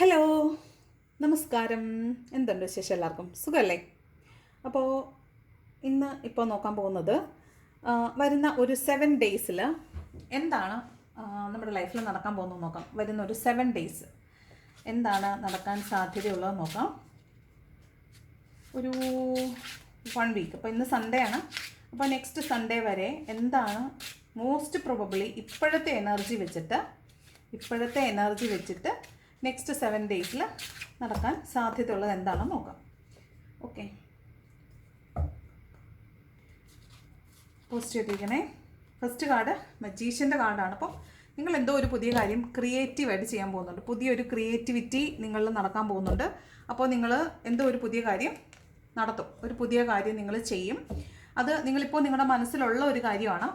Hello നമസ്കാരം. എന്തുണ്ട് വിശേഷം എല്ലാവർക്കും? സുഖമല്ലേ അപ്പോൾ ഇന്ന് ഇപ്പോൾ നോക്കാൻ പോകുന്നത് വരുന്ന ഒരു സെവൻ ഡേയ്സിൽ എന്താണ് നമ്മുടെ ലൈഫിൽ നടക്കാൻ പോകുന്നത് നോക്കാം. വരുന്ന ഒരു സെവൻ ഡേയ്സ് എന്താണ് നടക്കാൻ സാധ്യതയുള്ളത് നോക്കാം. ഒരു വൺ വീക്ക് അപ്പോൾ ഇന്ന് സൺഡേ ആണ്. അപ്പോൾ നെക്സ്റ്റ് സൺഡേ വരെ എന്താണ് മോസ്റ്റ് പ്രൊബബ്ലി ഇപ്പോഴത്തെ എനർജി വെച്ചിട്ട് ഇപ്പോഴത്തെ എനർജി വെച്ചിട്ട് നെക്സ്റ്റ് സെവൻ ഡേയ്സിൽ നടക്കാൻ സാധ്യതയുള്ളത് എന്താണെന്ന് നോക്കാം. ഓക്കെ പോസ്റ്റ് ചെയ്തിരിക്കണേ. ഫസ്റ്റ് കാർഡ് മജീഷ്യന്റെ കാർഡാണ് അപ്പോൾ നിങ്ങൾ എന്തോ ഒരു പുതിയ കാര്യം ക്രിയേറ്റീവായിട്ട് ചെയ്യാൻ പോകുന്നുണ്ട്. പുതിയൊരു ക്രിയേറ്റിവിറ്റി നിങ്ങളിൽ നടക്കാൻ പോകുന്നുണ്ട്. അപ്പോൾ നിങ്ങൾ എന്തോ ഒരു പുതിയ കാര്യം നടത്തും. ഒരു പുതിയ കാര്യം നിങ്ങൾ ചെയ്യും. അത് നിങ്ങളിപ്പോൾ നിങ്ങളുടെ മനസ്സിലുള്ള ഒരു കാര്യമാണ്.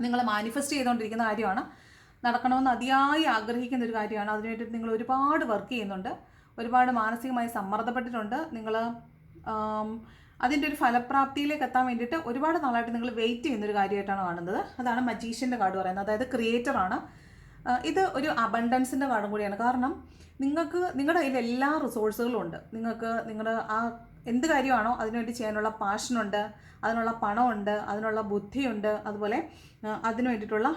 നിങ്ങൾ മാനിഫെസ്റ്റ് ചെയ്തുകൊണ്ടിരിക്കുന്ന കാര്യമാണ്. നടക്കണമെന്ന് അതിയായി ആഗ്രഹിക്കുന്ന ഒരു കാര്യമാണ്. അതിനുവേണ്ടി നിങ്ങൾ ഒരുപാട് വർക്ക് ചെയ്യുന്നുണ്ട്. ഒരുപാട് മാനസികമായി സമ്മർദ്ദപ്പെട്ടിട്ടുണ്ട്. നിങ്ങൾ അതിന്റെ ഒരു ഫലപ്രാപ്തിയിലേക്ക് എത്താൻ വേണ്ടിയിട്ട് ഒരുപാട് നാളായിട്ട് നിങ്ങൾ വെയിറ്റ് ചെയ്യുന്ന ഒരു കാര്യമായിട്ടാണ് കാണുന്നത്. അതാണ് മജീഷ്യന്റെ കാർഡ് പറയുന്നത്. അതായത് ക്രിയേറ്ററാണ് ഇത് ഒരു അബണ്ടൻസിന്റെ കാർഡും കൂടിയാണ്. കാരണം നിങ്ങൾക്ക് നിങ്ങളുടെ കയ്യിൽ എല്ലാ റിസോഴ്സുകളും ഉണ്ട്. നിങ്ങൾക്ക് നിങ്ങളുടെ ആ എന്ത് കാര്യമാണോ അതിനുവേണ്ടി ചെയ്യാനുള്ള പാഷനുണ്ട് അതിനുള്ള പണമുണ്ട് അതിനുള്ള ബുദ്ധിയുണ്ട് അതുപോലെ അതിനു വേണ്ടിയിട്ടുള്ള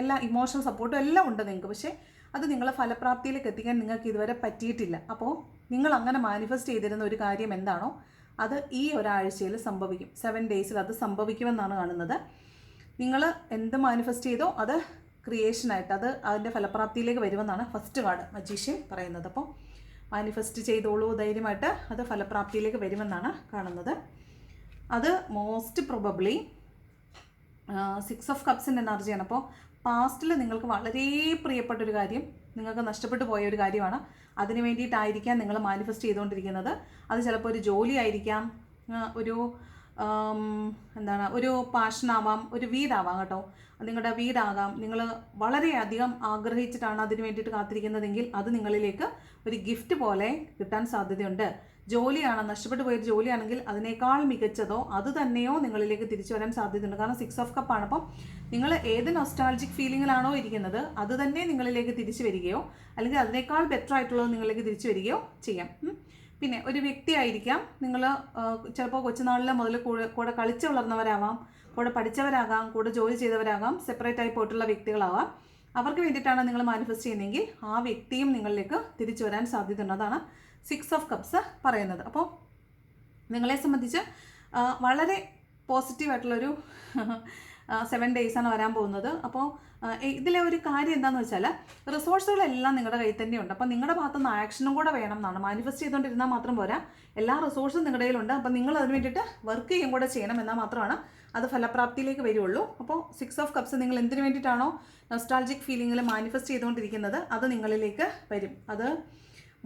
എല്ലാ ഇമോഷണൽ സപ്പോർട്ടും എല്ലാം ഉണ്ട് നിങ്ങൾക്ക്. പക്ഷേ അത് നിങ്ങളെ ഫലപ്രാപ്തിയിലേക്ക് എത്തിക്കാൻ നിങ്ങൾക്ക് ഇതുവരെ പറ്റിയിട്ടില്ല. അപ്പോൾ നിങ്ങൾ അങ്ങനെ മാനിഫെസ്റ്റ് ചെയ്തിരുന്ന ഒരു കാര്യം എന്താണോ അത് ഈ ഒരാഴ്ചയിൽ സംഭവിക്കും. സെവൻ ഡേയ്സിൽ അത് സംഭവിക്കുമെന്നാണ് കാണുന്നത്. നിങ്ങൾ എന്ത് മാനിഫെസ്റ്റ് ചെയ്തോ അത് ക്രിയേഷനായിട്ട് അത് അതിന്റെ ഫലപ്രാപ്തിയിലേക്ക് വരുമെന്നാണ് ഫസ്റ്റ് കാർഡ് മജീഷ്യൻ പറയുന്നത്. അപ്പോൾ മാനിഫെസ്റ്റ് ചെയ്തോളൂ ധൈര്യമായിട്ട്. അത് ഫലപ്രാപ്തിയിലേക്ക് വരുമെന്നാണ് കാണുന്നത്. അത് മോസ്റ്റ് പ്രൊബബ്ലി സിക്സ് ഓഫ് കപ്സിന്റെ എനർജിയാണ് അപ്പോൾ പാസ്റ്റിൽ നിങ്ങൾക്ക് വളരെ പ്രിയപ്പെട്ട ഒരു കാര്യം നിങ്ങൾക്ക് നഷ്ടപ്പെട്ടു പോയ ഒരു കാര്യമാണ്. അതിന് വേണ്ടിയിട്ടായിരിക്കാം നിങ്ങൾ മാനിഫെസ്റ്റ് ചെയ്തുകൊണ്ടിരിക്കുന്നത്. അത് ചിലപ്പോൾ ഒരു ജോലി ആയിരിക്കാം ഒരു എന്താണ് ഒരു പാഷനാവാം ഒരു വീടാവാം കേട്ടോ. നിങ്ങളുടെ വീടാകാം. നിങ്ങൾ വളരെയധികം ആഗ്രഹിച്ചിട്ടാണ് അതിന് വേണ്ടിയിട്ട് കാത്തിരിക്കുന്നതെങ്കിൽ അത് നിങ്ങളിലേക്ക് ഒരു ഗിഫ്റ്റ് പോലെ കിട്ടാൻ സാധ്യതയുണ്ട്. ജോലിയാണ് നഷ്ടപ്പെട്ടു പോയൊരു ജോലിയാണെങ്കിൽ അതിനേക്കാൾ മികച്ചതോ അത് തന്നെയോ നിങ്ങളിലേക്ക് തിരിച്ചു വരാൻ സാധ്യതയുണ്ട്. കാരണം സിക്സ് ഓഫ് കപ്പാണ് അപ്പം നിങ്ങൾ ഏത് നൊസ്റ്റാൾജിക് ഫീലിങ്ങിലാണോ ഇരിക്കുന്നത് അത് തന്നെ നിങ്ങളിലേക്ക് തിരിച്ചു വരികയോ അല്ലെങ്കിൽ അതിനേക്കാൾ ബെറ്റർ ആയിട്ടുള്ളത് നിങ്ങളിലേക്ക് തിരിച്ചു വരികയോ ചെയ്യാം. പിന്നെ ഒരു വ്യക്തിയായിരിക്കാം നിങ്ങൾ ചിലപ്പോൾ കൊച്ചുനാളിൽ മുതൽ കൂടെ കൂടെ കളിച്ച് വളർന്നവരാവാം കൂടെ പഠിച്ചവരാകാം കൂടെ ജോലി ചെയ്തവരാകാം സെപ്പറേറ്റ് ആയി പോയിട്ടുള്ള വ്യക്തികളാവാം. അവർക്ക് വേണ്ടിയിട്ടാണ് നിങ്ങൾ മാനിഫെസ്റ്റ് ചെയ്യുന്നതെങ്കിൽ ആ വ്യക്തിയും നിങ്ങളിലേക്ക് തിരിച്ചു വരാൻ സാധ്യതയുണ്ട് അതാണ് സിക്സ് ഓഫ് കപ്സ് പറയുന്നത്. അപ്പോൾ നിങ്ങളെ സംബന്ധിച്ച് വളരെ പോസിറ്റീവായിട്ടുള്ളൊരു സെവൻ ആണ് വരാൻ പോകുന്നത്. അപ്പോൾ ഇതിലെ ഒരു കാര്യം എന്താണെന്ന് വെച്ചാൽ റിസോഴ്സുകളെല്ലാം നിങ്ങളുടെ കയ്യിൽ തന്നെയുണ്ട് അപ്പോൾ നിങ്ങളുടെ ഭാഗത്ത് നിന്ന് ആക്ഷനും കൂടെ വേണം എന്നാണ്. മാനിഫെസ്റ്റ് ചെയ്തുകൊണ്ടിരുന്നാൽ മാത്രം പോരാ. എല്ലാ റിസോഴ്സും നിങ്ങളുടെ കയ്യിലുണ്ട്. അപ്പോൾ നിങ്ങൾ അതിന് വേണ്ടിയിട്ട് വർക്ക് ചെയ്യും കൂടെ ചെയ്യണം എന്നാൽ മാത്രമാണ് അത് ഫലപ്രാപ്തിയിലേക്ക് വരുള്ളൂ അപ്പോൾ സിക്സ് ഓഫ് കപ്സ് നിങ്ങൾ എന്തിനു വേണ്ടിയിട്ടാണോ നൊസ്റ്റാൾജിക് ഫീലിങ്ങിൽ മാനിഫെസ്റ്റ് ചെയ്തുകൊണ്ടിരിക്കുന്നത് അത് നിങ്ങളിലേക്ക് വരും. അത്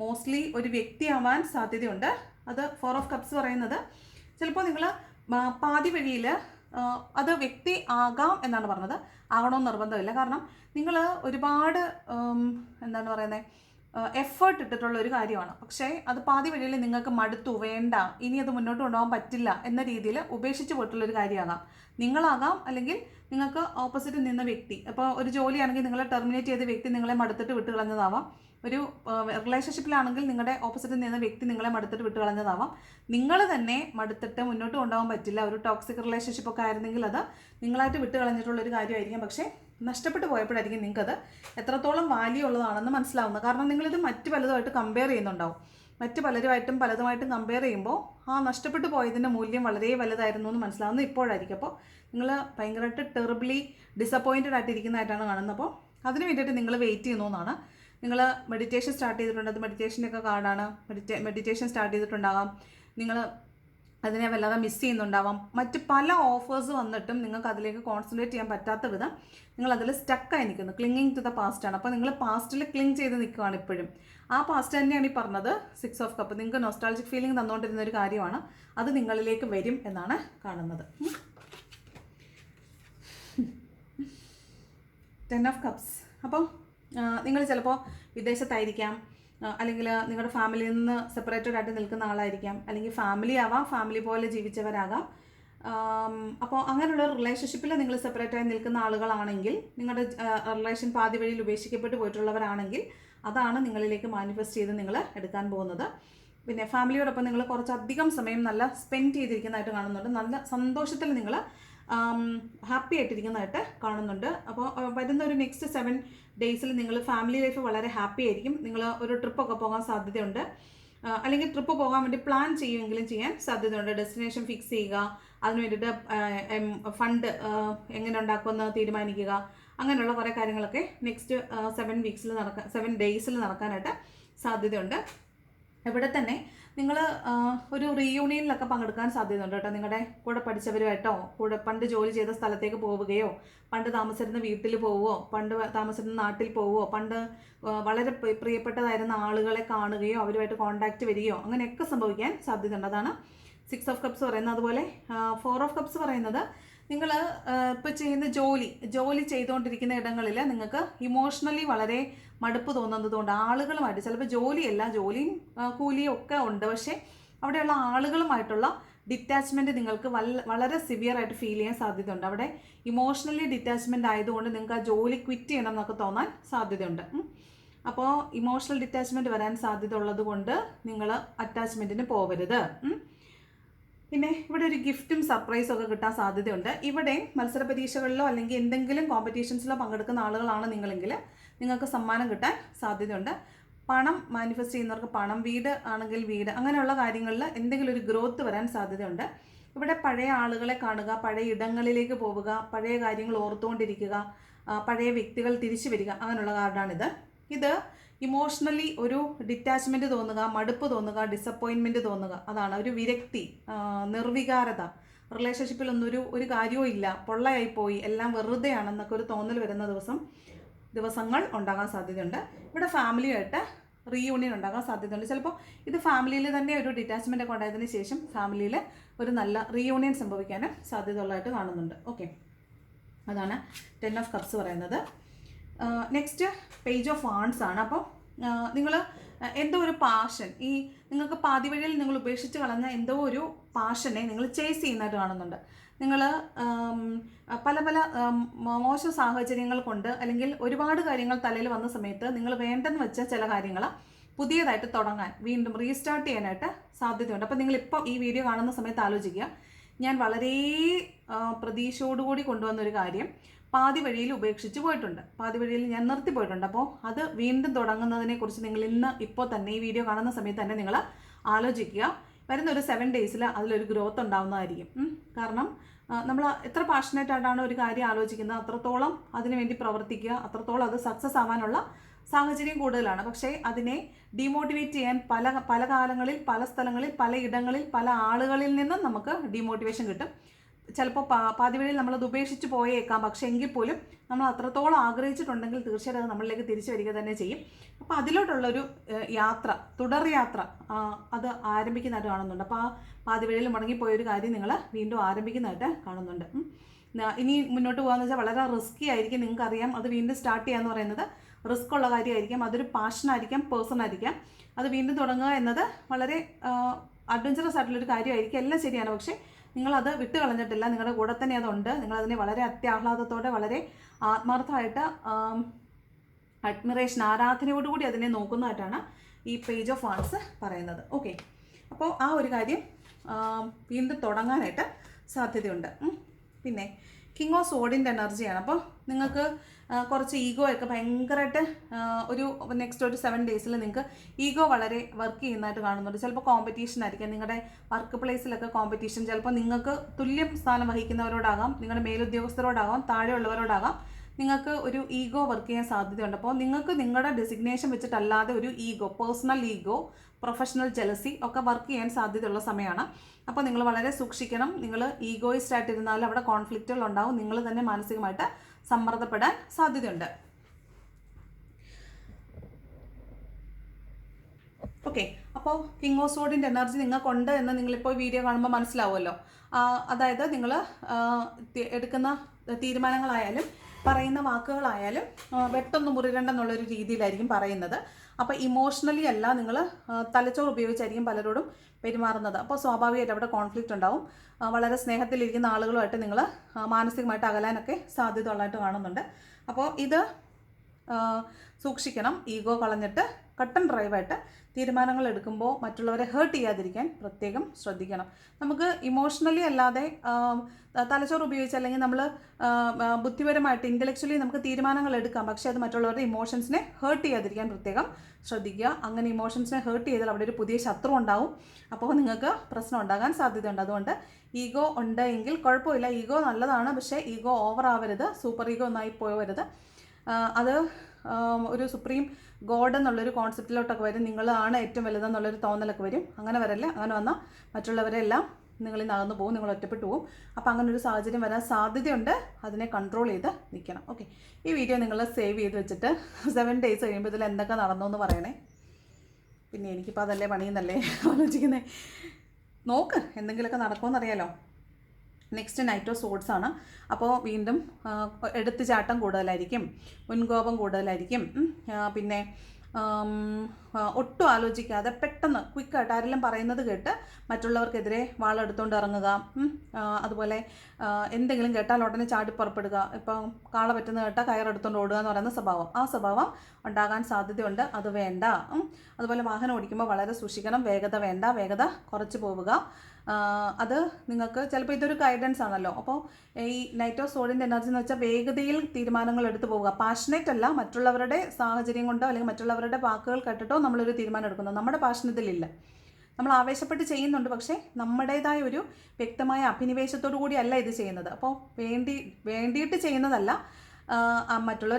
മോസ്റ്റ്ലി ഒരു വ്യക്തിയാവാൻ സാധ്യതയുണ്ട്. അത് ഫോർ ഓഫ് കപ്സ് പറയുന്നത് ചിലപ്പോൾ നിങ്ങൾ പാതി വഴിയിൽ അത് വ്യക്തി ആകാം എന്നാണ് പറഞ്ഞത്. ആകണമെന്ന് നിർബന്ധമില്ല. കാരണം നിങ്ങൾ ഒരുപാട് എന്താണ് പറയുന്നത് എഫേർട്ട് ഇട്ടിട്ടുള്ള ഒരു കാര്യമാണ്. പക്ഷേ അത് പാതി വഴിയിൽ നിങ്ങൾക്ക് മടുത്തു വേണ്ട ഇനി അത് മുന്നോട്ട് കൊണ്ടുപോകാൻ പറ്റില്ല എന്ന രീതിയിൽ ഉപേക്ഷിച്ച് പോയിട്ടുള്ള ഒരു കാര്യമാകാം. നിങ്ങളാകാം അല്ലെങ്കിൽ നിങ്ങൾക്ക് ഓപ്പോസിറ്റ് നിന്ന വ്യക്തി. അപ്പോൾ ഒരു ജോലിയാണെങ്കിൽ നിങ്ങളെ ടെർമിനേറ്റ് ചെയ്ത വ്യക്തി നിങ്ങളെ മടുത്തിട്ട് വിട്ട് കളഞ്ഞതാവാം ഒരു റിലേഷൻഷിപ്പിലാണെങ്കിൽ നിങ്ങളുടെ ഓപ്പോസിറ്റിൽ നിന്ന വ്യക്തി നിങ്ങളെ മടുത്തിട്ട് വിട്ടു കളഞ്ഞതാവാം നിങ്ങൾ തന്നെ മടുത്തിട്ട് മുന്നോട്ട് കൊണ്ടുപോകാൻ പറ്റില്ല. ഒരു ടോക്സിക് റിലേഷൻഷിപ്പ് ഒക്കെ ആയിരുന്നെങ്കിൽ അത് നിങ്ങളായിട്ട് വിട്ടു കളഞ്ഞിട്ടുള്ള ഒരു കാര്യമായിരിക്കും. പക്ഷേ നഷ്ടപ്പെട്ടു പോയപ്പോഴായിരിക്കും നിങ്ങൾക്കത് എത്രത്തോളം വാല്യൂ ഉള്ളതാണെന്ന് മനസ്സിലാവുന്നത്. കാരണം നിങ്ങളിത് മറ്റ് പലതുമായിട്ട് കമ്പയർ ചെയ്യുന്നുണ്ടാവും. മറ്റ് പലരുമായിട്ടും പലതുമായിട്ടും കമ്പയർ ചെയ്യുമ്പോൾ ആ നഷ്ടപ്പെട്ടു പോയതിന്റെ മൂല്യം വളരെ വലുതായിരുന്നു എന്ന് മനസ്സിലാവുന്നത് ഇപ്പോഴായിരിക്കും. അപ്പോൾ നിങ്ങൾ ഭയങ്കരമായിട്ട് ടെറിബിളി ഡിസപ്പോയിന്റഡ് ആയിട്ടിരിക്കുന്നതായിട്ടാണ് കാണുന്നത്. അപ്പോൾ അതിന് വേണ്ടിയിട്ട് നിങ്ങൾ വെയിറ്റ് ചെയ്യുന്നു എന്നാണ് നിങ്ങൾ മെഡിറ്റേഷൻ സ്റ്റാർട്ട് ചെയ്തിട്ടുണ്ട് അത് മെഡിറ്റേഷന്റെ കാർഡാണ് മെഡിറ്റേ മെഡിറ്റേഷൻ സ്റ്റാർട്ട് ചെയ്തിട്ടുണ്ടാകാം നിങ്ങൾ അതിനെ വല്ലാതെ മിസ് ചെയ്യുന്നുണ്ടാവാം. മറ്റ് പല ഓഫേഴ്സ് വന്നിട്ടും നിങ്ങൾക്ക് അതിലേക്ക് കോൺസെൻട്രേറ്റ് ചെയ്യാൻ പറ്റാത്ത വിധം നിങ്ങൾ അതിൽ സ്റ്റക്കായി നിൽക്കുന്നു. ക്ലിങ്ങിങ് ടു ദ പാസ്റ്റ് ആണ്. അപ്പോൾ നിങ്ങൾ പാസ്റ്റിൽ ക്ലിങ് ചെയ്ത് നിൽക്കുകയാണ് ഇപ്പോഴും. ആ പാസ്റ്റ് തന്നെയാണ് ഈ പറഞ്ഞത് സിക്സ് ഓഫ് കപ്പ് നിങ്ങൾക്ക് നൊസ്റ്റാൾജിക് ഫീലിംഗ് തന്നുകൊണ്ടിരുന്ന ഒരു കാര്യമാണ്. അത് നിങ്ങളിലേക്ക് വരും എന്നാണ് കാണുന്നത്. ടെൻ ഓഫ് കപ്സ് അപ്പോൾ നിങ്ങൾ ചിലപ്പോൾ വിദേശത്തായിരിക്കാം. അല്ലെങ്കിൽ നിങ്ങളുടെ ഫാമിലിയിൽ നിന്ന് സെപ്പറേറ്റഡ് ആയിട്ട് നിൽക്കുന്ന ആളായിരിക്കാം. അല്ലെങ്കിൽ ഫാമിലി ആവാം ഫാമിലി പോലെ ജീവിച്ചവരാകാം. അപ്പോൾ അങ്ങനെയുള്ള റിലേഷൻഷിപ്പിൽ നിങ്ങൾ സെപ്പറേറ്റ് ആയി നിൽക്കുന്ന ആളുകളാണെങ്കിൽ നിങ്ങളുടെ റിലേഷൻ പാതി വഴിയിൽ ഉപേക്ഷിക്കപ്പെട്ട് പോയിട്ടുള്ളവരാണെങ്കിൽ അതാണ് നിങ്ങളിലേക്ക് മാനിഫെസ്റ്റ് ചെയ്ത് നിങ്ങൾ എടുക്കാൻ പോകുന്നത്. പിന്നെ ഫാമിലിയോടൊപ്പം നിങ്ങൾ കുറച്ചധികം സമയം നല്ല സ്പെൻഡ് ചെയ്തിരിക്കുന്നതായിട്ട് കാണുന്നുണ്ട്. നല്ല സന്തോഷത്തിൽ നിങ്ങൾ ഹാപ്പി ആയിട്ടിരിക്കുന്നതായിട്ട് കാണുന്നുണ്ട്. അപ്പോൾ വരുന്ന ഒരു നെക്സ്റ്റ് സെവൻ ഡേയ്സിൽ നിങ്ങൾ ഫാമിലി ലൈഫ് വളരെ ഹാപ്പി ആയിരിക്കും. നിങ്ങൾ ഒരു ട്രിപ്പൊക്കെ പോകാൻ സാധ്യതയുണ്ട്. അല്ലെങ്കിൽ ട്രിപ്പ് പോകാൻ വേണ്ടി പ്ലാൻ ചെയ്യുമെങ്കിലും ചെയ്യാൻ സാധ്യതയുണ്ട്. ഡെസ്റ്റിനേഷൻ ഫിക്സ് ചെയ്യുക അതിന് വേണ്ടിയിട്ട് ഫണ്ട് എങ്ങനെ ഉണ്ടാക്കുമെന്ന് തീരുമാനിക്കുക അങ്ങനെയുള്ള കുറേ കാര്യങ്ങളൊക്കെ നെക്സ്റ്റ് സെവൻ വീക്സിൽ നടക്കാൻ സെവൻ ഡേയ്സിൽ നടക്കാനായിട്ട് സാധ്യതയുണ്ട്. ഇവിടെ തന്നെ നിങ്ങൾ ഒരു റീയൂണിയനിലൊക്കെ പങ്കെടുക്കാൻ സാധ്യതയുണ്ട് കേട്ടോ. നിങ്ങളുടെ കൂടെ പഠിച്ചവരുമായിട്ടോ കൂടെ പണ്ട് ജോലി ചെയ്ത സ്ഥലത്തേക്ക് പോവുകയോ പണ്ട് താമസിച്ചിരുന്ന വീട്ടിൽ പോവുകയോ പണ്ട് താമസിച്ചിരുന്ന നാട്ടിൽ പോവുകയോ പണ്ട് വളരെ പ്രിയപ്പെട്ടതായിരുന്ന ആളുകളെ കാണുകയോ അവരുമായിട്ട് കോണ്ടാക്റ്റ് വരികയോ അങ്ങനെയൊക്കെ സംഭവിക്കാൻ സാധ്യതയുണ്ട്. അതാണ് സിക്സ് ഓഫ് കപ്സ് പറയുന്നത്. അതുപോലെ ഫോർ ഓഫ് കപ്സ് പറയുന്നത്. നിങ്ങൾ ഇപ്പോൾ ചെയ്യുന്ന ജോലി ജോലി ചെയ്തുകൊണ്ടിരിക്കുന്ന ഇടങ്ങളിൽ നിങ്ങൾക്ക് ഇമോഷണലി വളരെ മടുപ്പ് തോന്നുന്നതുകൊണ്ട് ആളുകളുമായിട്ട് ചിലപ്പോൾ ജോലിയല്ല ജോലിയും കൂലിയും ഒക്കെ ഉണ്ട്. പക്ഷേ അവിടെയുള്ള ആളുകളുമായിട്ടുള്ള ഡിറ്റാച്ച്മെന്റ് നിങ്ങൾക്ക് വളരെ സിവിയർ ആയിട്ട് ഫീൽ ചെയ്യാൻ സാധ്യതയുണ്ട്. അവിടെ ഇമോഷണലി ഡിറ്റാച്ച്മെന്റ് ആയതുകൊണ്ട് നിങ്ങൾക്ക് ആ ജോലി ക്വിറ്റ് ചെയ്യണം എന്നൊക്കെ തോന്നാൻ സാധ്യതയുണ്ട്. അപ്പോൾ ഇമോഷണൽ ഡിറ്റാച്ച്മെന്റ് വരാൻ സാധ്യത ഉള്ളത് കൊണ്ട് നിങ്ങൾ അറ്റാച്ച്മെന്റിന് പോവരുത്. പിന്നെ ഇവിടെ ഒരു ഗിഫ്റ്റും സർപ്രൈസും ഒക്കെ കിട്ടാൻ സാധ്യതയുണ്ട്. ഇവിടെ മത്സര പരീക്ഷകളിലോ അല്ലെങ്കിൽ എന്തെങ്കിലും കോമ്പറ്റീഷൻസിലോ പങ്കെടുക്കുന്ന ആളുകളാണ് നിങ്ങളെങ്കിൽ നിങ്ങൾക്ക് സമ്മാനം കിട്ടാൻ സാധ്യതയുണ്ട്. പണം മാനിഫെസ്റ്റ് ചെയ്യുന്നവർക്ക് പണം വീട് ആണെങ്കിൽ വീട് അങ്ങനെയുള്ള കാര്യങ്ങളിൽ എന്തെങ്കിലും ഒരു ഗ്രോത്ത് വരാൻ സാധ്യതയുണ്ട്. ഇവിടെ പഴയ ആളുകളെ കാണുക പഴയ ഇടങ്ങളിലേക്ക് പോവുക പഴയ കാര്യങ്ങൾ ഓർത്തുകൊണ്ടിരിക്കുക പഴയ വ്യക്തികൾ തിരിച്ചു വരിക അങ്ങനെയുള്ള കാർഡാണിത് ഇത് ഇമോഷണലി ഒരു ഡിറ്റാച്ച്മെന്റ് തോന്നുക മടുപ്പ് തോന്നുക ഡിസപ്പോയിൻമെന്റ് തോന്നുക അതാണ് ഒരു വിരക്തി നിർവികാരത. റിലേഷൻഷിപ്പിൽ ഒന്നൊരു ഒരു കാര്യവും ഇല്ല പൊള്ളയായിപ്പോയി എല്ലാം വെറുതെയാണെന്നൊക്കെ ഒരു തോന്നൽ വരുന്ന ദിവസം ദിവസങ്ങൾ ഉണ്ടാകാൻ സാധ്യതയുണ്ട്. ഇവിടെ ഫാമിലിയായിട്ട് റീയൂണിയൻ ഉണ്ടാകാൻ സാധ്യതയുണ്ട്. ചിലപ്പോൾ ഇത് ഫാമിലിയിൽ തന്നെ ഒരു ഡിറ്റാച്ച്മെന്റ് ഒക്കെ ഉണ്ടായതിന് ശേഷം ഫാമിലിയിൽ ഒരു നല്ല റീയൂണിയൻ സംഭവിക്കാനും സാധ്യതയുള്ളതായിട്ട് കാണുന്നുണ്ട്. ഓക്കെ അതാണ് ടെൻ ഓഫ് കപ്സ് പറയുന്നത്. നെക്സ്റ്റ് പേജ് ഓഫ് വാൺസ് ആണ്. അപ്പോൾ നിങ്ങൾ എന്തോ ഒരു പാഷൻ ഈ നിങ്ങൾക്ക് പാതി വഴിയിൽ നിങ്ങൾ ഉപേക്ഷിച്ച് കളഞ്ഞ എന്തോ ഒരു പാഷനെ നിങ്ങൾ ചേസ് ചെയ്യുന്നതായിട്ട് കാണുന്നുണ്ട്. നിങ്ങൾ പല പല മോശ സാഹചര്യങ്ങൾ കൊണ്ട് അല്ലെങ്കിൽ ഒരുപാട് കാര്യങ്ങൾ തലയിൽ വന്ന സമയത്ത് നിങ്ങൾ വേണ്ടെന്ന് വെച്ച ചില കാര്യങ്ങൾ പുതിയതായിട്ട് തുടങ്ങാൻ വീണ്ടും റീസ്റ്റാർട്ട് ചെയ്യാനായിട്ട് സാധ്യതയുണ്ട്. അപ്പോൾ നിങ്ങളിപ്പോൾ ഈ വീഡിയോ കാണുന്ന സമയത്ത് ആലോചിക്കുക. ഞാൻ വളരെ പ്രതീക്ഷയോടുകൂടി കൊണ്ടുവന്ന ഒരു കാര്യം പാതി വഴിയിൽ ഉപേക്ഷിച്ച് പോയിട്ടുണ്ട്. പാതി വഴിയിൽ ഞാൻ നിർത്തി പോയിട്ടുണ്ട്. അപ്പോൾ അത് വീണ്ടും തുടങ്ങുന്നതിനെക്കുറിച്ച് നിങ്ങൾ ഇന്ന് ഇപ്പോൾ തന്നെ ഈ വീഡിയോ കാണുന്ന സമയത്ത് തന്നെ നിങ്ങൾ ആലോചിക്കുക. വരുന്ന ഒരു സെവൻ ഡേയ്സിൽ അതിലൊരു ഗ്രോത്ത് ഉണ്ടാവുന്നതായിരിക്കും. കാരണം നമ്മൾ എത്ര പാഷനേറ്റ് ആയിട്ടാണ് ഒരു കാര്യം ആലോചിക്കുന്നത് അത്രത്തോളം അതിനുവേണ്ടി പ്രവർത്തിക്കുക അത്രത്തോളം അത് സക്സസ് ആവാനുള്ള സാഹചര്യം കൂടുതലാണ്. പക്ഷേ അതിനെ ഡീമോട്ടിവേറ്റ് ചെയ്യാൻ പല പല കാലങ്ങളിൽ പല സ്ഥലങ്ങളിൽ പല ഇടങ്ങളിൽ പല ആളുകളിൽ നിന്നും നമുക്ക് ഡീമോട്ടിവേഷൻ കിട്ടും. ചിലപ്പോൾ പാ പാതിവഴിയിൽ നമ്മളത് ഉപേക്ഷിച്ച് പോയേക്കാം. പക്ഷേ എങ്കിൽ പോലും നമ്മൾ അത്രത്തോളം ആഗ്രഹിച്ചിട്ടുണ്ടെങ്കിൽ തീർച്ചയായിട്ടും അത് നമ്മളിലേക്ക് തിരിച്ചു വരിക തന്നെ ചെയ്യും. അപ്പോൾ അതിലോട്ടുള്ളൊരു യാത്ര തുടർ യാത്ര അത് ആരംഭിക്കുന്നതായിട്ട് കാണുന്നുണ്ട് അപ്പോൾ ആ പാതിവഴിയിൽ മുടങ്ങിപ്പോയൊരു കാര്യം നിങ്ങൾ വീണ്ടും ആരംഭിക്കുന്നതായിട്ട് കാണുന്നുണ്ട്. ഇനി മുന്നോട്ട് പോകാന്ന് വെച്ചാൽ വളരെ റിസ്ക്കി ആയിരിക്കും. നിങ്ങൾക്കറിയാം അത് വീണ്ടും സ്റ്റാർട്ട് ചെയ്യാന്ന് പറയുന്നത് റിസ്ക് ഉള്ള കാര്യമായിരിക്കാം. അതൊരു പാഷനായിരിക്കാം പേഴ്സൺ ആയിരിക്കാം. അത് വീണ്ടും തുടങ്ങുക എന്നത് വളരെ അഡ്വഞ്ചറസ് ആയിട്ടുള്ളൊരു കാര്യമായിരിക്കും. എല്ലാം ശരിയാണ്. പക്ഷേ നിങ്ങളത് വിട്ട് കളഞ്ഞിട്ടില്ല നിങ്ങളുടെ കൂടെ തന്നെ അതുണ്ട്. നിങ്ങളതിനെ വളരെ അത്യാഹ്ലാദത്തോടെ വളരെ ആത്മാർത്ഥമായിട്ട് അഡ്മിറേഷൻ ആരാധനയോടുകൂടി അതിനെ നോക്കുന്നതായിട്ടാണ് ഈ പേജ് ഓഫ് ആർട്സ് പറയുന്നത്. ഓക്കെ അപ്പോൾ ആ ഒരു കാര്യം വീണ്ടും തുടങ്ങാനായിട്ട് സാധ്യതയുണ്ട്. പിന്നെ കിങ് ഓഫ് സോഡിന്റെ എനർജിയാണ് അപ്പോൾ നിങ്ങൾക്ക് കുറച്ച് ഈഗോ ഒക്കെ ഭയങ്കരമായിട്ട് ഒരു നെക്സ്റ്റ് ഒരു സെവൻ ഡേയ്സിൽ നിങ്ങൾക്ക് ഈഗോ വളരെ വർക്ക് ചെയ്യുന്നതായിട്ട് കാണുന്നുണ്ട്. ചിലപ്പോൾ കോമ്പറ്റീഷൻ ആയിരിക്കാം. നിങ്ങളുടെ വർക്ക് പ്ലേസിലൊക്കെ കോമ്പറ്റീഷൻ ചിലപ്പോൾ നിങ്ങൾക്ക് തുല്യം സ്ഥാനം വഹിക്കുന്നവരോടാകാം നിങ്ങളുടെ മേലുദ്യോഗസ്ഥരോടാകാം താഴെയുള്ളവരോടാകാം നിങ്ങൾക്ക് ഒരു ഈഗോ വർക്ക് ചെയ്യാൻ സാധ്യതയുണ്ട്. അപ്പോൾ നിങ്ങൾക്ക് നിങ്ങളുടെ ഡെസിഗ്നേഷൻ വെച്ചിട്ടല്ലാതെ ഒരു ego personal ego professional jealousy ഒക്കെ വർക്ക് ചെയ്യാൻ സാധ്യതയുള്ള സമയമാണ് അപ്പോൾ നിങ്ങൾ വളരെ സൂക്ഷിക്കണം. നിങ്ങൾ ഈഗോയിസ്റ്റ് ആയിട്ടിരുന്നാൽ അവിടെ കോൺഫ്ലിക്റ്റുകൾ ഉണ്ടാവും. നിങ്ങൾ തന്നെ മാനസികമായിട്ട് സമ്മർദ്ദപ്പെടാൻ സാധ്യതയുണ്ട്. ഓക്കെ അപ്പോൾ കിങ് ഓഫ് സോഡിന്റെ എനർജി നിങ്ങൾക്കുണ്ട് എന്ന് നിങ്ങളിപ്പോൾ വീഡിയോ കാണുമ്പോൾ മനസ്സിലാവുമല്ലോ. അതായത് നിങ്ങൾ എടുക്കുന്ന തീരുമാനങ്ങളായാലും പറയുന്ന വാക്കുകളായാലും വെട്ടൊന്നും മുറിരണ്ടെന്നുള്ളൊരു രീതിയിലായിരിക്കും പറയുന്നത്. അപ്പോൾ ഇമോഷണലി അല്ല നിങ്ങൾ തലച്ചോർ ഉപയോഗിച്ചായിരിക്കും പലരോടും പെരുമാറുന്നത്. അപ്പോൾ സ്വാഭാവികമായിട്ട് അവിടെ കോൺഫ്ലിക്റ്റ് ഉണ്ടാവും. വളരെ സ്നേഹത്തിലിരിക്കുന്ന ആളുകളുമായിട്ട് നിങ്ങൾ മാനസികമായിട്ട് അകലാനൊക്കെ സാധ്യത ഉള്ളതായിട്ട് കാണുന്നുണ്ട്. അപ്പോൾ ഇത് സൂക്ഷിക്കണം. ഈഗോ കളഞ്ഞിട്ട് കട്ടൻ ഡ്രൈവായിട്ട് തീരുമാനങ്ങൾ എടുക്കുമ്പോൾ മറ്റുള്ളവരെ ഹേർട്ട് ചെയ്യാതിരിക്കാൻ പ്രത്യേകം ശ്രദ്ധിക്കണം. നമുക്ക് ഇമോഷണലി അല്ലാതെ തലച്ചോറ് ഉപയോഗിച്ച് അല്ലെങ്കിൽ നമ്മൾ ബുദ്ധിപരമായിട്ട് ഇന്റലക്ച്വലി നമുക്ക് തീരുമാനങ്ങൾ എടുക്കാം. പക്ഷേ അത് മറ്റുള്ളവരുടെ ഇമോഷൻസിനെ ഹേർട്ട് ചെയ്യാതിരിക്കാൻ പ്രത്യേകം ശ്രദ്ധിക്കുക. അങ്ങനെ ഇമോഷൻസിനെ ഹേർട്ട് ചെയ്താൽ അവിടെ ഒരു പുതിയ ശത്രു ഉണ്ടാവും. അപ്പോൾ നിങ്ങൾക്ക് പ്രശ്നം ഉണ്ടാകാൻ സാധ്യതയുണ്ട്. അതുകൊണ്ട് ഈഗോ ഉണ്ട് എങ്കിൽ കുഴപ്പമില്ല. ഈഗോ നല്ലതാണ്. പക്ഷേ ഈഗോ ഓവർ ആവരുത്. സൂപ്പർ ഈഗോ ഒന്നായി പോവരുത്. അത് ഒരു സുപ്രീം ഗോഡ് എന്നുള്ളൊരു കോൺസെപ്റ്റിലോട്ടൊക്കെ വരും. നിങ്ങളാണ് ഏറ്റവും വലുതെന്നുള്ളൊരു തോന്നലൊക്കെ വരും. അങ്ങനെ വരല്ല. അങ്ങനെ വന്നാൽ മറ്റുള്ളവരെല്ലാം നിങ്ങളിൽ നടന്നു പോകും. നിങ്ങൾ ഒറ്റപ്പെട്ടു പോകും. അപ്പോൾ അങ്ങനെ ഒരു സാഹചര്യം വരാൻ സാധ്യതയുണ്ട്. അതിനെ കൺട്രോൾ ചെയ്ത് നിൽക്കണം. ഓക്കെ ഈ വീഡിയോ നിങ്ങൾ സേവ് ചെയ്ത് വെച്ചിട്ട് സെവൻ ഡേയ്സ് കഴിയുമ്പോൾ ഇതിൽ എന്തൊക്കെ നടന്നു എന്ന് പറയണേ. പിന്നെ എനിക്കിപ്പോൾ അതല്ലേ പണിയെന്നല്ലേ ആലോചിക്കുന്നത് നോക്ക് എന്തെങ്കിലുമൊക്കെ നടക്കുമെന്നറിയാലോ നെക്സ്റ്റ് നൈറ്റ് ഓഫ് സോഡ്സ് ആണ്. അപ്പോൾ വീണ്ടും എടുത്തു എടുത്തുചാട്ടം കൂടുതലായിരിക്കും. മുൻകോപം കൂടുതലായിരിക്കും. പിന്നെ ഒട്ടും ആലോചിക്കാതെ പെട്ടെന്ന് ക്വിക്കായിട്ട് ആരെല്ലാം പറയുന്നത് കേട്ട് മറ്റുള്ളവർക്കെതിരെ വാളെടുത്തുകൊണ്ട് ഇറങ്ങുക. അതുപോലെ എന്തെങ്കിലും കേട്ടാൽ ഉടനെ ചാടി പുറപ്പെടുക. ഇപ്പം കാള പറ്റുന്ന കേട്ടാൽ കയറെടുത്തുകൊണ്ട് ഓടുക എന്ന് പറയുന്ന സ്വഭാവം. ആ സ്വഭാവം ഉണ്ടാകാൻ സാധ്യതയുണ്ട്. അത് വേണ്ട. അതുപോലെ വാഹനം ഓടിക്കുമ്പോൾ വളരെ സൂക്ഷിക്കണം. വേഗത വേണ്ട. വേഗത കുറച്ച് പോവുക. അത് നിങ്ങൾക്ക് ചിലപ്പോൾ ഇതൊരു ഗൈഡൻസ് ആണല്ലോ. അപ്പോൾ ഈ നൈറ്റ് ഓഫ് സോഡിന്റെ എനർജി എന്ന് വെച്ചാൽ വേഗതയിൽ തീരുമാനങ്ങൾ എടുത്തു പോവുക. പാഷനേറ്റ് അല്ല മറ്റുള്ളവരുടെ സാഹചര്യം കൊണ്ടോ അല്ലെങ്കിൽ മറ്റുള്ളവരുടെ വാക്കുകൾ കേട്ടിട്ടോ നമ്മളൊരു തീരുമാനം എടുക്കുന്നു. നമ്മുടെ പാഷനത്തിലില്ല നമ്മൾ ആവേശപ്പെട്ട് ചെയ്യുന്നുണ്ട് പക്ഷേ നമ്മുടേതായ ഒരു വ്യക്തമായ അഭിനിവേശത്തോടു കൂടിയല്ല ഇത് ചെയ്യുന്നത്. അപ്പോൾ വേണ്ടി വേണ്ടിയിട്ട് ചെയ്യുന്നതല്ല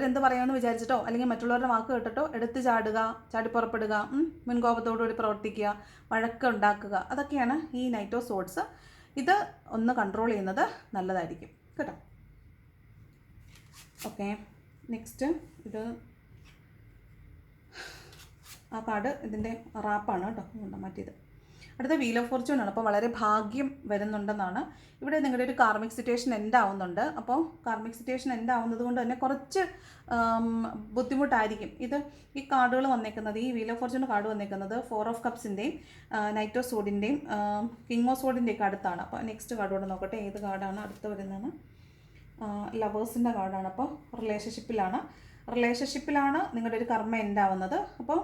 എന്ത് പറയുമെന്ന് വിചാരിച്ചിട്ടോ? അല്ലെങ്കിൽ മറ്റുള്ളവരുടെ വാക്ക് കേട്ടിട്ടോ? എടുത്ത് ചാടുക ചാടി പുറപ്പെടുക ഉം, മുൻകോപത്തോടുകൂടി പ്രവർത്തിക്കുക വഴക്ക് ഉണ്ടാക്കുക അതൊക്കെയാണ് ഈ നൈറ്റ് ഓഫ് ഇത് ഒന്ന് കൺട്രോൾ ചെയ്യുന്നത് നല്ലതായിരിക്കും. കേട്ടോ? ഓക്കെ നെക്സ്റ്റ് ഇത് ആ കാർഡ് ഇതിന്റെ റാപ്പാണ് കേട്ടോ. മാറ്റിയത്. അടുത്ത വീൽ ഓഫ് ഫോർച്യൂൺ ആണ്. അപ്പോൾ വളരെ ഭാഗ്യം വരുന്നുണ്ടെന്നാണ്. ഇവിടെ നിങ്ങളുടെ ഒരു കാർമിക് സിറ്റുവേഷൻ എൻഡ് ആവുന്നുണ്ട് അപ്പോൾ കാർമിക് സിറ്റുവേഷൻ എൻഡ് ആവുന്നത് കൊണ്ട് തന്നെ കുറച്ച് ബുദ്ധിമുട്ടായിരിക്കും. ഇത് ഈ കാർഡുകൾ വന്നേക്കുന്നത് ഈ വീൽ ഓഫ് ഫോർച്യൂൺ കാർഡ് വന്നേക്കുന്നത് ഫോർ ഓഫ് കപ്സിന്റെയും നൈറ്റ് ഓഫ് സോഡിന്റെയും കിങ് ഓഫ് സോഡിന്റെയൊക്കെ അടുത്താണ്. അപ്പോൾ നെക്സ്റ്റ് കാർഡ് കൂടെ നോക്കട്ടെ. ഏത് കാർഡാണ് അടുത്ത് വരുന്നതെന്ന്? ലവേഴ്സിന്റെ കാർഡാണ് അപ്പോൾ റിലേഷൻഷിപ്പിലാണ് റിലേഷൻഷിപ്പിലാണ് നിങ്ങളുടെ ഒരു കർമ്മ എൻഡ് ആവുന്നത് അപ്പോൾ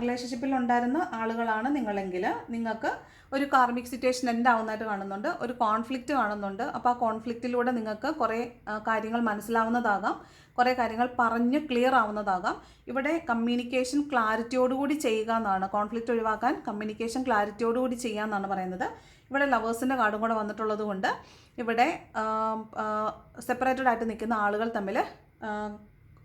റിലേഷൻഷിപ്പിൽ ഉണ്ടായിരുന്ന ആളുകളാണ് നിങ്ങളെങ്കിൽ നിങ്ങൾക്ക് ഒരു കാർമിക് സിറ്റുവേഷൻ എന്താവുന്നതായിട്ട് കാണുന്നുണ്ട് ഒരു കോൺഫ്ലിക്റ്റ് കാണുന്നുണ്ട്. അപ്പോൾ ആ കോൺഫ്ലിക്റ്റിലൂടെ നിങ്ങൾക്ക് കുറേ കാര്യങ്ങൾ മനസ്സിലാവുന്നതാകാം. കുറേ കാര്യങ്ങൾ പറഞ്ഞ് ക്ലിയർ ആവുന്നതാകാം. ഇവിടെ കമ്മ്യൂണിക്കേഷൻ ക്ലാരിറ്റിയോടുകൂടി ചെയ്യുക എന്നാണ്. കോൺഫ്ലിക്റ്റ് ഒഴിവാക്കാൻ കമ്മ്യൂണിക്കേഷൻ ക്ലാരിറ്റിയോടുകൂടി ചെയ്യുക എന്നാണ് പറയുന്നത്. ഇവിടെ ലവേഴ്സിന്റെ കാർഡും കൂടെ വന്നിട്ടുള്ളത് കൊണ്ട് ഇവിടെ സെപ്പറേറ്റഡ് ആയിട്ട് നിൽക്കുന്ന ആളുകൾ തമ്മിൽ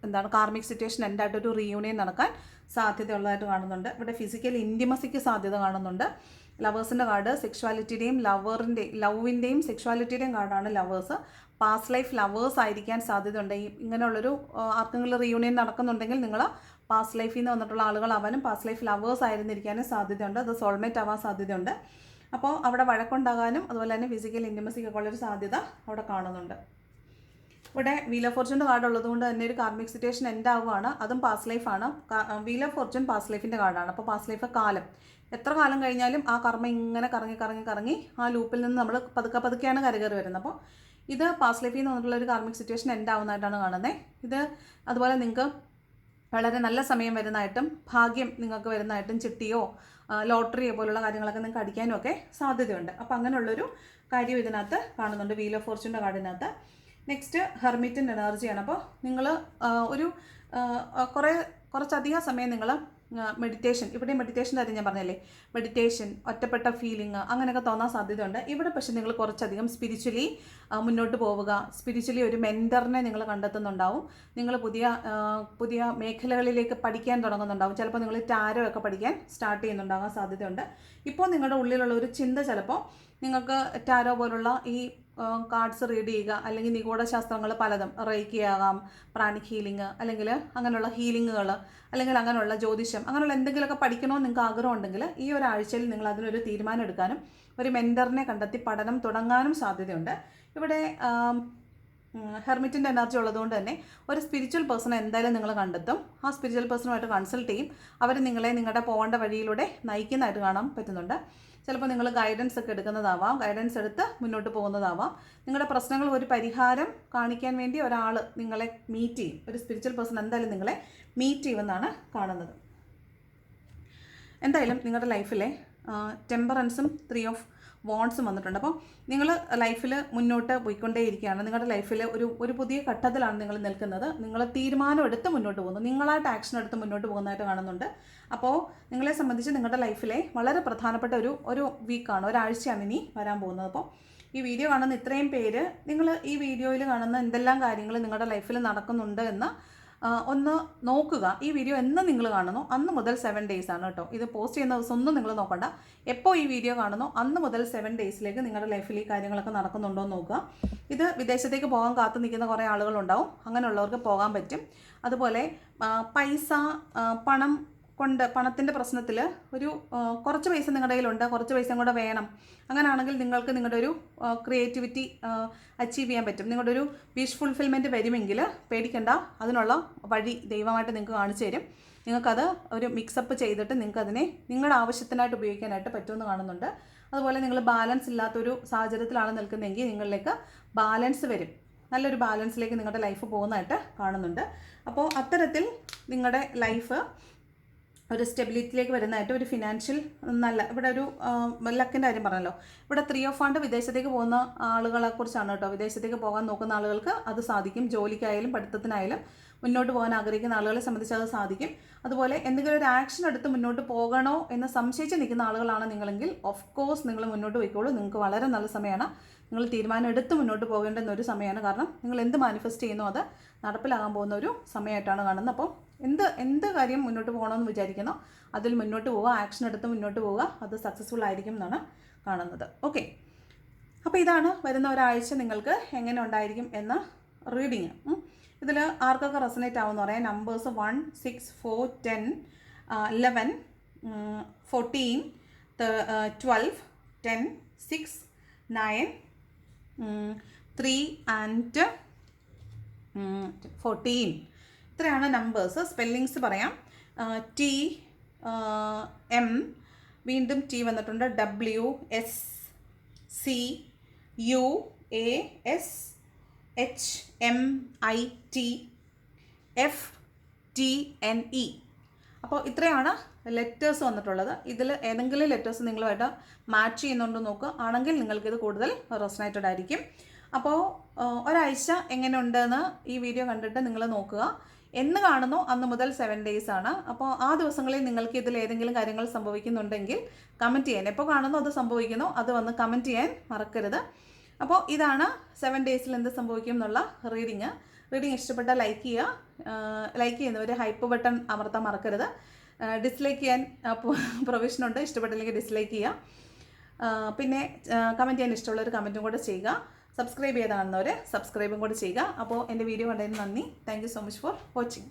എന്താണ് കാർമിക് സിറ്റുവേഷൻ എൻഡായിട്ട് ഒരു റീയൂണിയൻ നടക്കാൻ സാധ്യതയുള്ളതായിട്ട് കാണുന്നുണ്ട്. ഇവിടെ ഫിസിക്കൽ ഇന്റിമസിക്ക് സാധ്യത കാണുന്നുണ്ട്. ലവേഴ്സിന്റെ കാർഡ് സെക്ഷുവാലിറ്റിയുടെയും ലവറിന്റെ ലവിന്റെയും സെക്ഷുവാലിറ്റിയുടെയും കാർഡാണ് ലവേഴ്സ് പാസ്റ്റ് ലൈഫ് ലവേഴ്സ് ആയിരിക്കാൻ സാധ്യതയുണ്ട്. ഇങ്ങനെയുള്ളൊരു ആർക്കെങ്കിലും റീയൂണിയൻ നടക്കുന്നുണ്ടെങ്കിൽ നിങ്ങൾ പാസ്റ്റ് ലൈഫിൽ നിന്ന് വന്നിട്ടുള്ള ആളുകളാവാനും പാസ്റ്റ് ലൈഫ് ലവേഴ്സ് ആയിരുന്നിരിക്കാനും സാധ്യതയുണ്ട്. അത് സോൾമേറ്റ് ആവാൻ സാധ്യതയുണ്ട്. അപ്പോൾ അവിടെ വഴക്കുണ്ടാകാനും അതുപോലെ തന്നെ ഫിസിക്കൽ ഇന്റിമസിക്കൊക്കെ ഉള്ളൊരു സാധ്യത അവിടെ കാണുന്നുണ്ട്. ഇവിടെ വീൽ ഓഫ് ഫോർച്യൂൺ കാർഡ് ഉള്ളതുകൊണ്ട് തന്നെ ഒരു കാർമിക് സിറ്റുവേഷൻ എൻഡ് ആവുകയാണ് അതും പാസ് ലൈഫാണ് വീൽ ഓഫ് ഫോർച്യൂൺ പാസ് ലൈഫിന്റെ കാർഡാണ് അപ്പോൾ പാസ് ലൈഫ് കാലം. എത്ര കാലം കഴിഞ്ഞാലും ആ കർമ്മ ഇങ്ങനെ കറങ്ങി കറങ്ങി കറങ്ങി ആ ലൂപ്പിൽ നിന്ന് നമ്മൾ പതുക്കെ പതുക്കെയാണ് കരകയറി വരുന്നത്. അപ്പോൾ ഇത് പാസ് ലൈഫിൽ നിന്ന് വന്നിട്ടുള്ള ഒരു കാർമിക് സിറ്റുവേഷൻ എൻഡ് ആവുന്നതായിട്ടാണ് കാണുന്നത് ഇത് അതുപോലെ നിങ്ങൾക്ക് വളരെ നല്ല സമയം വരുന്നതായിട്ടും ഭാഗ്യം നിങ്ങൾക്ക് വരുന്നതായിട്ടും ചിട്ടിയോ ലോട്ടറിയോ പോലുള്ള കാര്യങ്ങളൊക്കെ നിങ്ങൾക്ക് അടിക്കാനും ഒക്കെ സാധ്യതയുണ്ട്. അപ്പോൾ അങ്ങനെയുള്ളൊരു കാര്യം ഇതിനകത്ത് കാണുന്നുണ്ട്. വീൽ ഓഫ് ഫോർച്യൂണിന്റെ കാർഡിനകത്ത് നെക്സ്റ്റ് ഹെർമിറ്റിന്റെ എനർജിയാണ് അപ്പോൾ നിങ്ങൾ ഒരു കുറേ കുറച്ചധികം സമയം നിങ്ങൾ മെഡിറ്റേഷൻ ഇവിടെ മെഡിറ്റേഷൻ കാര്യം ഞാൻ പറഞ്ഞല്ലേ? മെഡിറ്റേഷൻ ഒറ്റപ്പെട്ട ഫീലിംഗ് അങ്ങനെയൊക്കെ തോന്നാൻ സാധ്യതയുണ്ട്. ഇവിടെ പക്ഷേ നിങ്ങൾ കുറച്ചധികം സ്പിരിച്വലി മുന്നോട്ട് പോവുക. സ്പിരിച്വലി ഒരു മെന്ററിനെ നിങ്ങൾ കണ്ടെത്തുന്നുണ്ടാവും. നിങ്ങൾ പുതിയ പുതിയ മേഖലകളിലേക്ക് പഠിക്കാൻ തുടങ്ങുന്നുണ്ടാവും. ചിലപ്പോൾ നിങ്ങൾ ടാരോ ഒക്കെ പഠിക്കാൻ സ്റ്റാർട്ട് ചെയ്യുന്നുണ്ടാകാൻ സാധ്യതയുണ്ട്. ഇപ്പോൾ നിങ്ങളുടെ ഉള്ളിലുള്ള ഒരു ചിന്ത ചിലപ്പോൾ നിങ്ങൾക്ക് ടാരോ പോലുള്ള ഈ കാർഡ്സ് റീഡ് ചെയ്യുക അല്ലെങ്കിൽ നിഗൂഢശാസ്ത്രങ്ങൾ പലതും റേക്കി ആകാം പ്രാണിക് ഹീലിംഗ് അല്ലെങ്കിൽ അങ്ങനെയുള്ള ഹീലിങ്ങുകൾ അല്ലെങ്കിൽ അങ്ങനെയുള്ള ജ്യോതിഷം അങ്ങനെയുള്ള എന്തെങ്കിലുമൊക്കെ പഠിക്കണമെന്ന് നിങ്ങൾക്ക് ആഗ്രഹം ഉണ്ടെങ്കിൽ ഈ ഒരാഴ്ചയിൽ നിങ്ങൾ അതിനൊരു തീരുമാനം എടുക്കാനും ഒരു മെന്ററിനെ കണ്ടെത്തി പഠനം തുടങ്ങാനും സാധ്യതയുണ്ട്. ഇവിടെ ഹെർമിറ്റിന്റെ എനർജി ഉള്ളതുകൊണ്ട് തന്നെ ഒരു സ്പിരിച്വൽ പേഴ്സൺ എന്തായാലും നിങ്ങൾ കണ്ടെത്തും. ആ സ്പിരിച്വൽ പേഴ്സണുമായിട്ട് കൺസൾട്ട് ചെയ്യും. അവർ നിങ്ങളെ നിങ്ങളുടെ പോകേണ്ട വഴിയിലൂടെ നയിക്കുന്നതായിട്ട് കാണാൻ പറ്റുന്നുണ്ട്. ചിലപ്പോൾ നിങ്ങൾ ഗൈഡൻസ് ഒക്കെ എടുക്കുന്നതാവാം. ഗൈഡൻസ് എടുത്ത് മുന്നോട്ട് പോകുന്നതാവാം. നിങ്ങളുടെ പ്രശ്നങ്ങൾ ഒരു പരിഹാരം കാണിക്കാൻ വേണ്ടി ഒരാൾ നിങ്ങളെ മീറ്റ് ചെയ്യും. ഒരു സ്പിരിച്വൽ പേഴ്സൺ എന്തായാലും നിങ്ങളെ മീറ്റ് ചെയ്യുമെന്നാണ് കാണുന്നത്. എന്തായാലും നിങ്ങളുടെ ലൈഫിലെ ടെമ്പറൻസും ത്രീ ഓഫ് വോൺസും വന്നിട്ടുണ്ട്. അപ്പം നിങ്ങൾ ലൈഫിൽ മുന്നോട്ട് പോയിക്കൊണ്ടേയിരിക്കുകയാണ്. നിങ്ങളുടെ ലൈഫിൽ ഒരു ഒരു പുതിയ ഘട്ടത്തിലാണ് നിങ്ങൾ നിൽക്കുന്നത്. നിങ്ങൾ തീരുമാനം എടുത്ത് മുന്നോട്ട് പോകുന്നു. നിങ്ങളായിട്ട് ആക്ഷൻ എടുത്ത് മുന്നോട്ട് പോകുന്നതായിട്ട് കാണുന്നുണ്ട്. അപ്പോൾ നിങ്ങളെ സംബന്ധിച്ച് നിങ്ങളുടെ ലൈഫിലെ വളരെ പ്രധാനപ്പെട്ട ഒരു ഒരു വീക്കാണ് ഒരാഴ്ചയാണ് ഇനി വരാൻ പോകുന്നത്. അപ്പോൾ ഈ വീഡിയോ കാണുന്ന ഇത്രയും പേര് നിങ്ങൾ ഈ വീഡിയോയിൽ കാണുന്ന എന്തെല്ലാം കാര്യങ്ങൾ നിങ്ങളുടെ ലൈഫിൽ നടക്കുന്നുണ്ട് എന്ന് ഒന്ന് നോക്കുക. ഈ വീഡിയോ എന്ന് നിങ്ങൾ കാണുന്നു അന്ന് മുതൽ സെവൻ ഡേയ്സ് ആണ് കേട്ടോ ഇത് പോസ്റ്റ് ചെയ്യുന്ന ദിവസം ഒന്നും നിങ്ങൾ നോക്കണ്ട. എപ്പോൾ ഈ വീഡിയോ കാണുന്നു അന്ന് മുതൽ സെവൻ ഡേയ്സിലേക്ക് നിങ്ങളുടെ ലൈഫിൽ ഈ കാര്യങ്ങളൊക്കെ നടക്കുന്നുണ്ടോ എന്ന് നോക്കുക. ഇത് വിദേശത്തേക്ക് പോകാൻ കാത്തു നിൽക്കുന്ന കുറേ ആളുകളുണ്ടാവും. അങ്ങനെയുള്ളവർക്ക് പോകാൻ പറ്റും. അതുപോലെ പൈസ പണം കൊണ്ട് പണത്തിന്റെ പ്രശ്നത്തിൽ ഒരു കുറച്ച് പൈസ നിങ്ങളുടെ കയ്യിലുണ്ട് കുറച്ച് പൈസ കൂടെ വേണം. അങ്ങനെയാണെങ്കിൽ നിങ്ങൾക്ക് നിങ്ങളുടെ ഒരു ക്രിയേറ്റിവിറ്റി അച്ചീവ് ചെയ്യാൻ പറ്റും. നിങ്ങളുടെ ഒരു വിഷ് ഫുൾഫിൽമെന്റ് വരുമെങ്കിൽ പേടിക്കണ്ട. അതിനുള്ള വഴി ദൈവമായിട്ട് നിങ്ങൾക്ക് കാണിച്ചു തരും. നിങ്ങൾക്കത് ഒരു മിക്സപ്പ് ചെയ്തിട്ട് നിങ്ങൾക്ക് അതിനെ നിങ്ങളുടെ ആവശ്യത്തിനായിട്ട് ഉപയോഗിക്കാനായിട്ട് പറ്റുമെന്ന് കാണുന്നുണ്ട്. അതുപോലെ നിങ്ങൾ ബാലൻസ് ഇല്ലാത്തൊരു സാഹചര്യത്തിലാണ് നിൽക്കുന്നതെങ്കിൽ നിങ്ങളിലേക്ക് ബാലൻസ് വരും. നല്ലൊരു ബാലൻസിലേക്ക് നിങ്ങളുടെ ലൈഫ് പോകുന്നതായിട്ട് കാണുന്നുണ്ട്. അപ്പോൾ അത്തരത്തിൽ നിങ്ങളുടെ ലൈഫ് ഒരു സ്റ്റെബിലിറ്റിയിലേക്ക് വരുന്നതായിട്ട് ഒരു ഫിനാൻഷ്യൽ നല്ല ഇവിടെ ഒരു ലക്കിന്റെ കാര്യം പറഞ്ഞല്ലോ. ഇവിടെ ത്രീ ഓഫ് ഫണ്ട് വിദേശത്തേക്ക് പോകുന്ന ആളുകളെ കുറിച്ചാണ് കേട്ടോ. വിദേശത്തേക്ക് പോകാൻ നോക്കുന്ന ആളുകൾക്ക് അത് സാധിക്കും. ജോലിക്കായാലും പഠിത്തത്തിനായാലും മുന്നോട്ട് പോകാൻ ആഗ്രഹിക്കുന്ന ആളുകളെ സംബന്ധിച്ച് അത് സാധിക്കും. അതുപോലെ എന്തെങ്കിലും ഒരു ആക്ഷൻ എടുത്ത് മുന്നോട്ട് പോകണോ എന്ന് സംശയിച്ച് നിൽക്കുന്ന ആളുകളാണ് നിങ്ങളെങ്കിൽ ഓഫ് കോഴ്സ് നിങ്ങൾ മുന്നോട്ട് പോയിക്കോളൂ. നിങ്ങൾക്ക് വളരെ നല്ല സമയമാണ്. നിങ്ങൾ തീരുമാനം എടുത്ത് മുന്നോട്ട് പോകേണ്ടുന്ന ഒരു സമയമാണ്. കാരണം നിങ്ങൾ എന്ത് മാനിഫെസ്റ്റ് ചെയ്യുന്നോ അത് നടപ്പിലാകാൻ പോകുന്ന ഒരു സമയമായിട്ടാണ് കാണുന്നത്. അപ്പോൾ എന്ത് എന്ത് കാര്യം മുന്നോട്ട് പോകണമെന്ന് വിചാരിക്കുന്നോ അതിൽ മുന്നോട്ട് പോവുക ആക്ഷൻ എടുത്ത് മുന്നോട്ട് പോവുക അത് സക്സസ്ഫുൾ ആയിരിക്കും എന്നാണ് കാണുന്നത്. ഓക്കെ അപ്പോൾ ഇതാണ് വരുന്ന ഒരാഴ്ച നിങ്ങൾക്ക് എങ്ങനെ ഉണ്ടായിരിക്കും എന്ന റീഡിങ് ഇതിൽ ആർക്കൊക്കെ റെസനേറ്റ് ആവുമെന്ന് പറയാം. Numbers one six four ten eleven fourteen twelve ten six nine three and fourteen ഇത്രയാണ് നമ്പേഴ്സ് സ്പെല്ലിങ്സ് പറയാം. ടി എം വീണ്ടും ടി വന്നിട്ടുണ്ട്. W S C U A S H M I T F T N E അപ്പോൾ ഇത്രയാണ് letters വന്നിട്ടുള്ളത്. ഇതിൽ ഏതെങ്കിലും letters നിങ്ങളുമായിട്ട് മാച്ച് ചെയ്യുന്നുണ്ടോ നോക്കുക. ആണെങ്കിൽ നിങ്ങൾക്കിത് കൂടുതൽ റെസനേറ്റഡ് ആയിരിക്കും. അപ്പോൾ ഒരാഴ്ച എങ്ങനെയുണ്ടെന്ന് ഈ വീഡിയോ കണ്ടിട്ട് നിങ്ങൾ നോക്കുക. എന്ന് കാണുന്നു അന്ന് മുതൽ സെവൻ ഡേയ്സ് ആണ്. അപ്പോൾ ആ ദിവസങ്ങളിൽ നിങ്ങൾക്ക് ഇതിൽ ഏതെങ്കിലും കാര്യങ്ങൾ സംഭവിക്കുന്നുണ്ടെങ്കിൽ കമന്റ് ചെയ്യാൻ. എപ്പോൾ കാണുന്നു അത് സംഭവിക്കുന്നു. അത് വന്ന് കമന്റ് ചെയ്യാൻ മറക്കരുത്. അപ്പോൾ ഇതാണ് സെവൻ ഡേയ്സിൽ എന്ത് സംഭവിക്കും എന്നുള്ള റീഡിങ് റീഡിങ് ഇഷ്ടപ്പെട്ട ലൈക്ക് ചെയ്യുക. ലൈക്ക് ചെയ്യുന്നവർ ഹൈപ്പ് ബട്ടൺ അമർത്താൻ മറക്കരുത്. ഡിസ്ലൈക്ക് ചെയ്യാൻ പ്രൊവിഷനുണ്ട് ഇഷ്ടപ്പെട്ടില്ലെങ്കിൽ ഡിസ്ലൈക്ക് ചെയ്യുക. പിന്നെ കമന്റ് ചെയ്യാൻ ഇഷ്ടമുള്ളൊരു കമന്റും കൂടെ ചെയ്യുക. സബ്സ്ക്രൈബ് ചെയ്താണെന്നവർ സബ്സ്ക്രൈബും കൂടെ ചെയ്യുക. അപ്പോൾ എന്റെ വീഡിയോ കണ്ടതിന് നന്ദി. Thank so much for watching